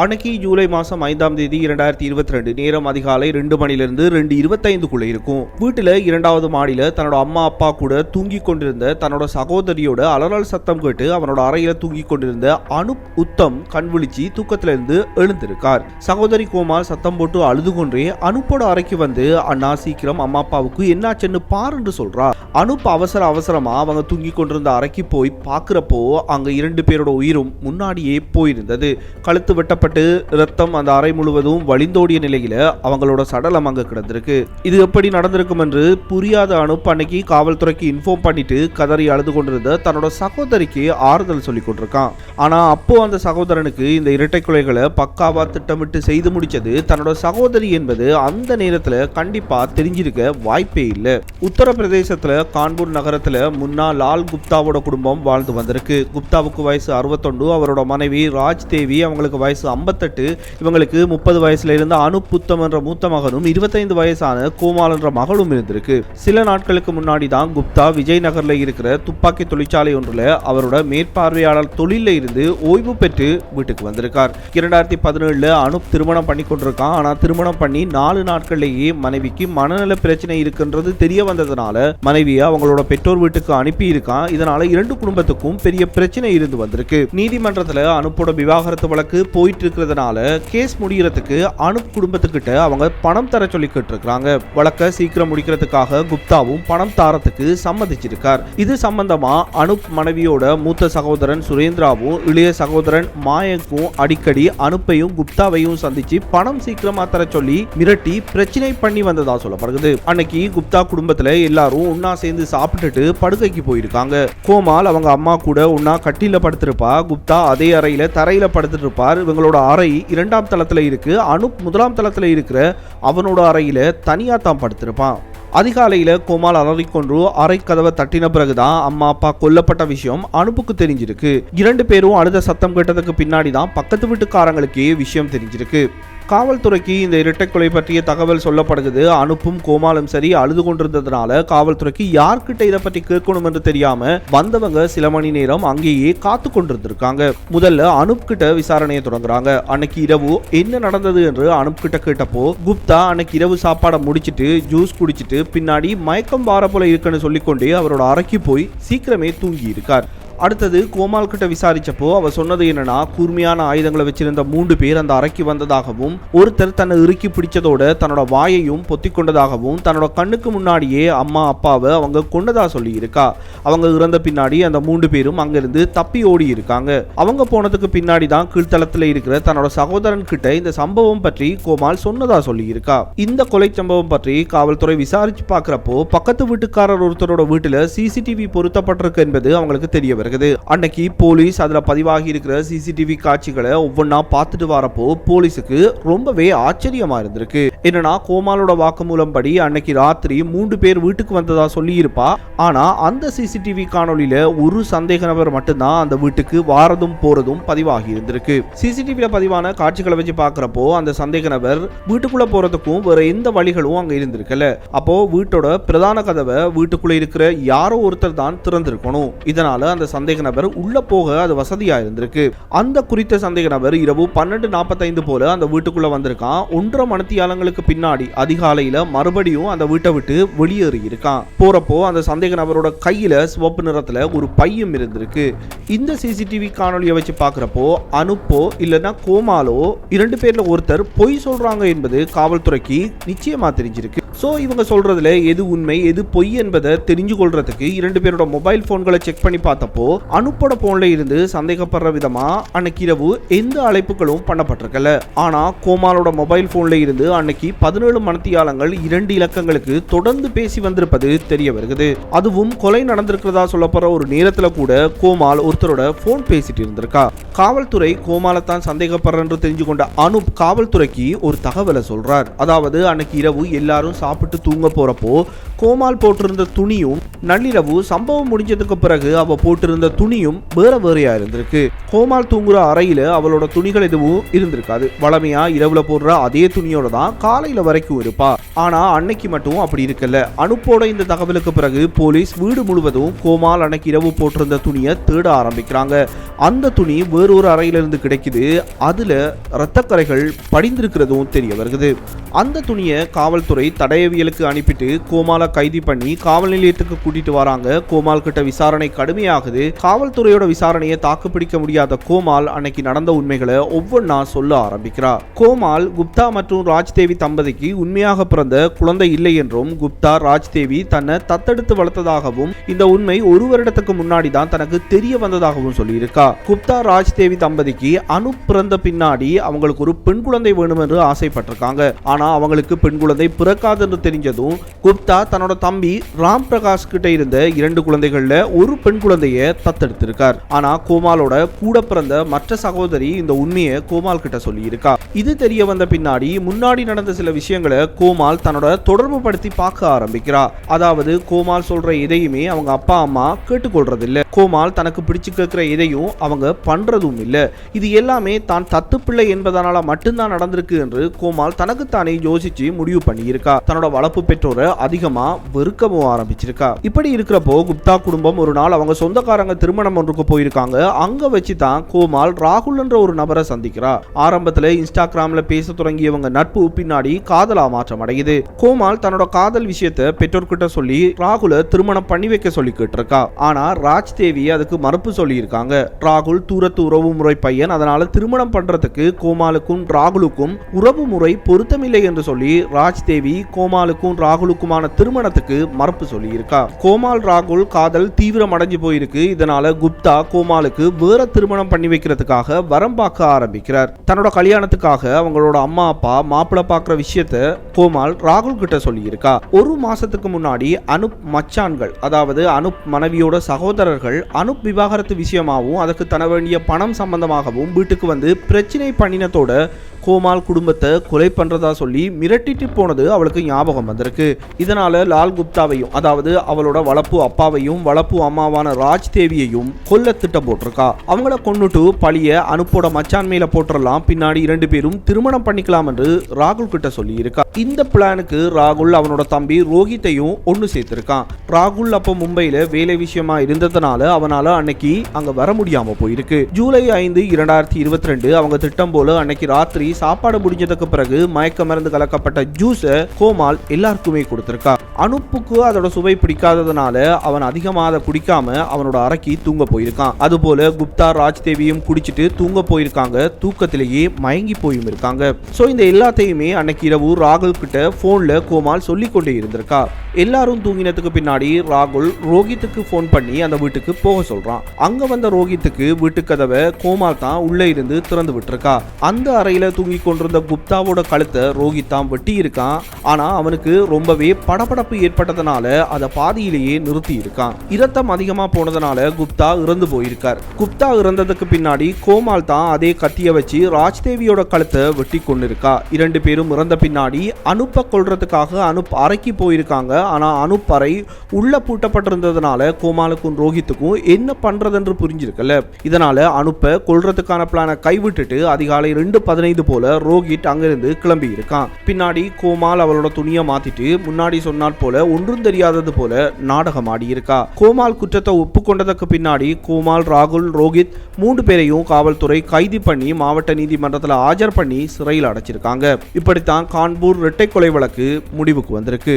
அன்னைக்கு ஜூலை மாசம் ஐந்தாம் தேதி இரண்டாயிரத்தி இருபத்தி ரெண்டு நேரம் அதிகாலை ரெண்டு மணிலிருந்து ரெண்டு இருபத்தைந்துக்குள்ளே இருக்கும். வீட்டில் இரண்டாவது மாடியில தன்னோட அம்மா அப்பா கூட தூங்கி கொண்டிருந்த தன்னோட சகோதரியோட அலறல் சத்தம் கேட்டு அவனோட அறையில தூங்கி கொண்டிருந்த அனுப் உத்தம் கண் விழிச்சு தூக்கத்துல இருந்து எழுந்திருக்கார். சகோதரி கோமால் சத்தம் போட்டு அழுது கொண்டே அனுப்போட அறைக்கு வந்து அண்ணா சீக்கிரம் அம்மா அப்பாவுக்கு என்னாச்சுன்னு பாருன்னு சொல்றா. அனுப் அவசர அவசரமா அவங்க தூங்கி கொண்டிருந்த அறைக்கு போய் பார்க்குறப்போ அங்க இரண்டு பேரோட உயிரும் முன்னாடியே போயிருந்தது. கழுத்து வெட்டப்பட்ட ரத்தம் அந்த அறை முழுவதும் வழிந்தோடிய நிலையில அவங்களோட சடலம் அங்க கிடந்திருக்கு. இது எப்படி நடந்திருக்கும் என்று புரியாத அனுப் அன்னைக்கு காவல்துறைக்கு இன்ஃபார்ம் பண்ணிட்டு கதறி அழுது கொண்டிருந்த தன்னோட சகோதரிக்கு ஆறுதல் சொல்லி கொண்டிருக்கான். ஆனா அப்போ அந்த சகோதரனுக்கு இந்த இரட்டை கொலைகளை பக்காவா திட்டமிட்டு செய்து முடிச்சது தன்னோட சகோதரி என்பது அந்த நேரத்துல கண்டிப்பா தெரிஞ்சிருக்க வாய்ப்பே இல்லை. உத்தரப்பிரதேசத்துல கான்பூர் நகரத்துல முன்னா லால் குப்தாவோட குடும்பம் வாழ்ந்து வந்திருக்கு. குப்தாவுக்கு வயசு அறுபத்தொண்டு அவரோட மனைவி ராஜ் தேவி அவங்களுக்கு வயசு ஐம்பத்தெட்டு இவங்களுக்கு முப்பது வயசுல இருந்த அனுப் புத்தம் என்ற மூத்த மகனும் இருபத்தைந்து வயசான கோமால் என்ற மகளும் இருந்திருக்கு. சில நாட்களுக்கு முன்னாடி தான் குப்தா விஜய் நகர்ல இருக்கிற துப்பாக்கி தொழிற்சாலை ஒன்றில் அவரோட மேற்பார்வையாளர் தொழில இருந்து ஓய்வு பெற்று வீட்டுக்கு வந்திருக்கார். இரண்டாயிரத்தி பதினேழுல அனுப் திருமணம் பண்ணி கொண்டிருக்கான். ஆனா திருமணம் பண்ணி நாலு நாட்கள்லேயே மனைவிக்கு மனநல பிரச்சனை இருக்குன்றது தெரிய வந்ததுனால மனைவியை அவங்களோட பெற்றோர் வீட்டுக்கு அனுப்பி இருக்கான் இதனால இரண்டு குடும்பத்துக்கும் பெரிய பிரச்சனை இருந்து வந்திருக்கு. நீதிமன்றத்துல அனுப்போட விவாகரத்து வழக்கு போயிட்டு இருக்கிறதுனால கேஸ் முடிகிறதுக்கு அனுப் குடும்பத்துக்கிட்ட அவங்க பணம் தர சொல்லிக்கிட்டு இருக்கிறாங்க வழக்க சீக்கிரம் முடிக்கிறதுக்காக குப்தாவும் பணம் தாரத்துக்கு சம்மதிச்சிருக்கார். இது சம்பந்தமா அனுப் மனைவியோட மூத்த சகோதரன் சுரேந்திராவும் இளைய சகோதரன் மாயக்கும் அடிக்கடி அனுப்பையும் குப்தாவையும் சந்திச்சு பணம் சீக்கிரமா தர சொல்லி மிரட்டி பிரச்சனை பண்ணி வந்ததா சொல்லப்படுகிறது. அன்னைக்கு குப்தா குடும்பத்துல எல்லாரும் ஒன்னா சேர்ந்து சாப்பிட்டுட்டு படுக்கைக்கு போயிருக்காங்க. கோமால் அவங்க அம்மா கூட ஒன்னா கட்டில படுத்திருப்பா. குப்தா அதே அறையில தரையில படுத்துட்டு இருப்பார் இவங்களோட அறை இரண்டாம் தளத்தில் இருக்கு. அனுப் முதலாம் தளத்தில் இருக்கிற அவனோட அறையில் தனியாக தான் படுத்திருப்பான். அதிகாலையில் கோமால் அலறிக்கொன்று அறை கதவை தட்டின பிறகுதான் அம்மா அப்பா கொல்லப்பட்ட விஷயம் அனுப்புக்கு தெரிஞ்சிருக்கு. இரண்டு பேரும் அழுத சத்தம் கேட்டதுக்கு பின்னாடி தான் பக்கத்து வீட்டுக்காரங்களுக்கே விஷயம் தெரிஞ்சிருக்கு. காவல்துறைக்கு இந்த இரட்டை கொலை பற்றிய தகவல் சொல்லப்படுகிறது. அனுப்பும் கோமாலும் சரி அழுது கொண்டிருந்ததுனால காவல்துறைக்கு யார்கிட்ட இதை பற்றி கேட்கணும் என்று தெரியாம வந்தவங்க சில மணி நேரம் அங்கேயே காத்து கொண்டிருந்திருக்காங்க. முதல்ல அனுப் கிட்ட விசாரணையை தொடங்குறாங்க. அன்னைக்கு இரவு என்ன நடந்தது என்று அனுப் கிட்ட கேட்டப்போ குப்தா அன்னைக்கு இரவு சாப்பாடை முடிச்சிட்டு ஜூஸ் குடிச்சிட்டு பின்னாடி மயக்கம் வார போல இருக்குன்னு சொல்லிக்கொண்டே அவரோட அறைக்கு போய் சீக்கிரமே தூங்கி இருக்கார் அடுத்தது கோமால் கிட்ட விசாரிச்சப்போ அவ சொன்னது என்னன்னா கூர்மையான ஆயுதங்களை வச்சிருந்த மூன்று பேர் அந்த அறைக்கு வந்ததாகவும் ஒருத்தர் தன்னை இறுக்கி பிடிச்சதோட தன்னோட வாயையும் பொத்தி கொண்டதாகவும் தன்னோட கண்ணுக்கு முன்னாடியே அம்மா அப்பாவை அவங்க கொண்டதா சொல்லி இருக்கா அவங்க இறந்த பின்னாடி அந்த மூன்று பேரும் அங்கிருந்து தப்பி ஓடி இருக்காங்க அவங்க போனதுக்கு பின்னாடி தான் கீழ்த்தளத்துல இருக்கிற தன்னோட சகோதரன் கிட்ட இந்த சம்பவம் பற்றி கோமால் சொன்னதா சொல்லி இருக்கா இந்த கொலை சம்பவம் பற்றி காவல்துறை விசாரிச்சு பார்க்குறப்போ பக்கத்து வீட்டுக்காரர் ஒருத்தரோட வீட்டுல சிசிடிவி பொருத்தப்பட்டிருக்கு என்பது அவங்களுக்கு தெரிய வருகிறது அன்னைக்கு போலீஸ் அதுல பதிவாகி இருக்கிற சிசிடிவி காட்சிகளை ஒவ்வொன்றா பார்த்துட்டு வரப்போ போலீஸுக்கு ரொம்பவே ஆச்சரியமா இருந்திருக்கு. என்னன்னா கோமாலோட வாக்குமூலம் படி அன்னைக்கு ராத்திரி மூன்று பேர் வீட்டுக்கு வந்ததா சொல்லி இருப்பா ஆனா அந்த சிசிடிவி காணொலியில ஒரு சந்தேக நபர் மட்டும்தான் அந்த வீட்டுக்கு வாரதும் போறதும் பதிவாகி இருந்திருக்கு. சிசிடிவில பதிவான காட்சிகளை வச்சு பார்க்கறப்போ அந்த சந்தேக நபர் வீட்டுக்குள்ள போறதுக்கும் வேற எந்த வழிகளும் அங்க இருந்திருக்கல. அப்போ வீட்டோட பிரதான கதவை வீட்டுக்குள்ள இருக்கிற யாரோ ஒருத்தர் தான் திறந்திருக்கணும். இதனால அந்த சந்தேக நபர் உள்ள போக அது வசதியா இருந்திருக்கு. அந்த குறித்த சந்தேக நபர் இரவு பன்னெண்டு நாற்பத்தைந்து போல அந்த வீட்டுக்குள்ள வந்திருக்கான். ஒன்றரை மணித்தியாலங்களுக்கு பின்னாடி அதிகாலையில மறுபடியும் அந்த வீட்டை விட்டு வெளியேறி இருக்கான் போறப்போ அந்த சந்தேக நபரோட கையில சிவப்பு நிறத்துல ஒரு பையும் இருந்திருக்கு. இந்த சிசிடிவி காணொலியை வச்சு பாக்குறப்போ அனுப்போ இல்லைன்னா கோமாலோ இரண்டு பேர்ல ஒருத்தர் பொய் சொல்றாங்க என்பது காவல்துறைக்கு நிச்சயமா தெரிஞ்சிருக்கு. ஸோ இவங்க சொல்றதுல எது உண்மை எது பொய் என்பதை தெரிஞ்சு கொள்றதுக்கு இரண்டு பேரோட மொபைல் ஃபோன்களை செக் பண்ணி பார்த்தப்போ அனுப்போட ஃபோனில் இருந்து சந்தேகப்படுற விதமாக அன்னைக்கு இரவு எந்த அழைப்புகளும் பண்ணப்பட்டிருக்கல. ஆனால் கோமாலோட மொபைல் ஃபோனில் இருந்து அன்னைக்கு பதினேழு மனத்தியாளங்கள் இரண்டு இலக்கங்களுக்கு தொடர்ந்து பேசி வந்திருப்பது தெரிய வருகிறது. அதுவும் கொலை நடந்திருக்கிறதா சொல்லப்படுற ஒரு நேரத்தில் கூட கோமால் ஒருத்தரோட ஃபோன் பேசிட்டு இருந்திருக்கா. காவல்துறை கோமாலை தான் சந்தேகப்படுறன்னு தெரிஞ்சு கொண்ட அனுப் காவல்துறைக்கு ஒரு தகவலை சொல்றார். அதாவது அன்னைக்கு இரவு எல்லாரும் சாப்பிட்டு தூங்க போகிறப்போ கோமால் போட்டிருந்த துணியும் நள்ளிரவு சம்பவம் முடிஞ்சதுக்கு பிறகு அவ போட்டிருந்த துணியும் வேற வேறையா இருந்திருக்கு. கோமால் தூங்குற அறையில அவளோட துணிகள் எதுவும் இருந்திருக்காது. வளமையா இரவுல போடுற அதே துணியோட தான் காலையில வரைக்கும் இருப்பா. ஆனா அன்னைக்கு மட்டும் அப்படி இருக்கல. அனுப்போட இந்த தகவலுக்கு பிறகு போலீஸ் வீடு முழுவதும் கோமால் அன்னைக்கு இரவு போட்டிருந்த துணியை தேட ஆரம்பிக்கிறாங்க. அந்த துணி வேறொரு அறையிலிருந்து கிடைக்குது. அதுல இரத்தக்கரைகள் படிந்திருக்கிறதும் தெரிய வருகிறது அந்த துணியை காவல்துறை தடயவியலுக்கு அனுப்பிட்டு கோமால கைது பண்ணி காவல் நிலையத்துக்கு கூட்டிட்டு வராங்க. கோமால் கிட்ட விசாரணை கடுமையாகுது. காவல்துறையோட விசாரணையை தாக்குப்பிடிக்க முடியாத கோமால் அன்னைக்கு நடந்த உண்மைகளை ஒவ்வொன்றா சொல்ல ஆரம்பிக்கிறார். கோமால் குப்தா மற்றும் ராஜ்தேவி தம்பதிக்கு உண்மையாக பிறந்த குழந்தை இல்லை என்றும் குப்தா ராஜ்தேவி தன்னை தத்தெடுத்து வளர்த்ததாகவும் இந்த உண்மை ஒரு வருடத்துக்கு முன்னாடி தான் தனக்கு தெரிய வந்ததாகவும் சொல்லியிருக்கா குப்தா ராஜ்தேவி தம்பதிக்கு அனு பிறந்த பின்னாடி அவங்களுக்கு ஒரு பெண் குழந்தை வேணும் என்று ஆசைப்பட்டிருக்காங்க. ஆனா அவங்களுக்கு பெண் குழந்தை பிறக்காது என்று தெரிஞ்சதும் குப்தா தன் தன்னோட தம்பி ராம் பிரகாஷ் கிட்ட இருந்த இரண்டு குழந்தைகள்ல ஒரு பெண் குழந்தைய தத்தெடுத்திருக்கார். ஆனா கோமாலோட கூட பிறந்த மற்ற சகோதரி இந்த உண்மையை கோமால் கிட்ட சொல்லி இருக்கா இது தெரிய வந்த பின்னாடி முன்னாடி நடந்த சில விஷயங்களை கோமால் தன்னோட தொடர்பு படுத்தி பார்க்க ஆரம்பிக்கிறா. அதாவது கோமால் சொல்ற எதையுமே அவங்க அப்பா அம்மா கேட்டுக்கொள்றதில்லை. கோமால் தனக்கு பிடிச்சு கேட்குற எதையும் அவங்க பண்றதும் இல்லை. இது எல்லாமே தான் தத்து பிள்ளை என்பதனால மட்டும்தான் நடந்திருக்கு என்று கோமால் தனக்குத்தானே யோசிச்சு முடிவு பண்ணியிருக்கா. தன்னோட வளர்ப்பு பெற்றோரை அதிகமா வெறுக்கவும் ஆரம்பிச்சிருக்கா. இப்படி இருக்கிறப்போ குப்தா குடும்பம் ஒரு நாள் அவங்க சொந்தக்காரங்க திருமணம் ஒன்றுக்கு போயிருக்காங்க. அங்க வச்சு தான் கோமால் ராகுல் என்ற ஒரு நபரை சந்திக்கிறா. ஆரம்பத்துல இன்ஸ்டாகிராம்ல பேச தொடங்கியவங்க நட்பு பின்னாடி காதலா மாற்றம் அடையுது கோமால் தன்னோட காதல் விஷயத்தை பெற்றோர்கிட்ட சொல்லி ராகுல திருமணம் பண்ணி வைக்க சொல்லி கேட்டிருக்கா. ஆனா ராஜ் தேவி அதுக்கு மறுப்பு சொல்லி இருக்காங்க ராகுல் தூரத்து உறவு முறை பையன். அதனால திருமணம் பண்றதுக்கு கோமாலுக்கும் ராகுலுக்கும் உறவு முறை பொருத்தமில்லை என்று சொல்லி ராஜ் தேவி கோமாலுக்கும் ராகுலுக்குமான திருமணத்துக்கு மறுப்பு சொல்லியிருக்கா. கோமால் ராகுல் காதல் தீவிரம் அடைஞ்சு போயிருக்கு. இதனால குப்தா கோமாலுக்கு வேற திருமணம் பண்ணி வைக்கிறதுக்காக வரம் பார்க்க ஆரம்பிக்கிறார். தன்னோட கல்யாணத்துக்காக அவங்களோட அம்மா அப்பா மாப்பிள்ள பாக்குற விஷயத்த கோமால் ராகுல் கிட்ட சொல்லி இருக்கா ஒரு மாசத்துக்கு முன்னாடி அனுப் மச்சான்கள் அதாவது அனுப் மனைவியோட சகோதரர்கள் அனுப் விவாகரத்து விஷயமாகவும் அதுக்கு தர வேண்டிய பணம் சம்பந்தமாகவும் வீட்டுக்கு வந்து பிரச்சனை பண்ணினத்தோட கோமால் குடும்பத்தை கொலை பண்றதா சொல்லி மிரட்டிட்டு போனது அவளுக்கு ஞாபகம் வந்திருக்கு. இதனால லால் குப்தாவையும் அதாவது அவளோட வளப்பு அப்பாவையும் வளப்பு அம்மாவான ராஜ் தேவியையும் கொல்ல திட்டம் போட்டிருக்கா. அவங்கள கொண்டுட்டு பழிய அனுப்போட மச்சான் மேல பின்னாடி இரண்டு பேரும் திருமணம் பண்ணிக்கலாம் என்று ராகுல் கிட்ட சொல்லி இருக்கா இந்த பிளானுக்கு ராகுல் அவனோட தம்பி ரோஹித்தையும் ஒன்று சேர்த்திருக்கான். ராகுல் அப்போ மும்பையில வேலை விஷயமா இருந்ததுனால அவனால அன்னைக்கு அங்க வர முடியாம போயிருக்கு. ஜூலை ஐந்து இரண்டாயிரத்தி இருபத்தி ரெண்டு அவங்க திட்டம் போல அன்னைக்கு ராத்திரி சாப்பாடு முடிஞ்சதுக்கு பிறகு மயக்க மருந்து கலக்கப்பட்ட ஜூஸை கோமால் எல்லாருக்குமே கொடுத்திருக்கா. அனுப்புக்கு அதோட சுவை பிடிக்காததுனால அவன் அதிகமாக அதை குடிக்காம அவனோட அறைக்கு தூங்க போயிருக்கான். அதுபோல குப்தா ராஜ் தேவியும் குடிச்சிட்டு தூங்க போயிருக்காங்க. தூக்கத்திலேயே மயங்கி போயும் இருக்காங்க. ஸோ இந்த எல்லாத்தையுமே அன்னைக்கு இரவு ராகுல் கிட்ட போன்ல கோமால் சொல்லிக்கொண்டே இருந்திருக்கா. எல்லாரும் தூங்கினதுக்கு பின்னாடி ராகுல் ரோஹித்துக்கு ஃபோன் பண்ணி அந்த வீட்டுக்கு போக சொல்றான். அங்க வந்த ரோஹித்துக்கு வீட்டு கதவை கோமால் தான் உள்ள இருந்து திறந்து விட்டுருக்கா. அந்த அறையில தூங்கி கொண்டிருந்த குப்தாவோட கழுத்தை ரோஹித் தான் வெட்டி இருக்கான் ஆனா அவனுக்கு ரொம்பவே படபடப்பு ஏற்பட்டதுனால அதை பாதியிலேயே நிறுத்தி இருக்கான் இரத்தம் அதிகமா போனதுனால குப்தா இறந்து போயிருக்கார். குப்தா இறந்ததுக்கு பின்னாடி கோமால் தான் அதே கத்திய வச்சு ராஜ்தேவியோட கழுத்தை வெட்டி கொண்டிருக்கா இரண்டு பேரும் இறந்த பின்னாடி அனுப்ப கொள்றதுக்காக அனுப் அறைக்கு போயிருக்காங்க. ஆனா அனுப் அறை உள்ள பூட்டப்பட்டிருந்ததுனால கோமாலுக்கும் ரோஹித்துக்கும் என்ன பண்றதுன்னு புரிஞ்சிருக்கல. இதனால அனுப்ப கொள்றதுக்கான பிளானை கைவிட்டுட்டு அதிகாலை ரெண்டு பதினைந்து போல ரோஹித் அங்கிருந்து கிளம்பி இருக்கான். பின்னாடி கோமால் அவளோட துணியை மாத்திட்டு முன்னாடி சொன்னால் போல ஒன்றும் தெரியாதது போல நாடகம் ஆடி இருக்கா கோமால் குற்றத்தை ஒப்புக்கொண்டதுக்கு பின்னாடி கோமால் ராகுல் ரோஹித் மூன்று பேரையும் காவல்துறை கைது பண்ணி மாவட்ட நீதிமன்றத்தில் ஆஜர் பண்ணி சிறையில் அடைச்சிருக்காங்க. இப்படித்தான் கான்பூர் இரட்டை கொலை வழக்கு முடிவுக்கு வந்திருக்கு.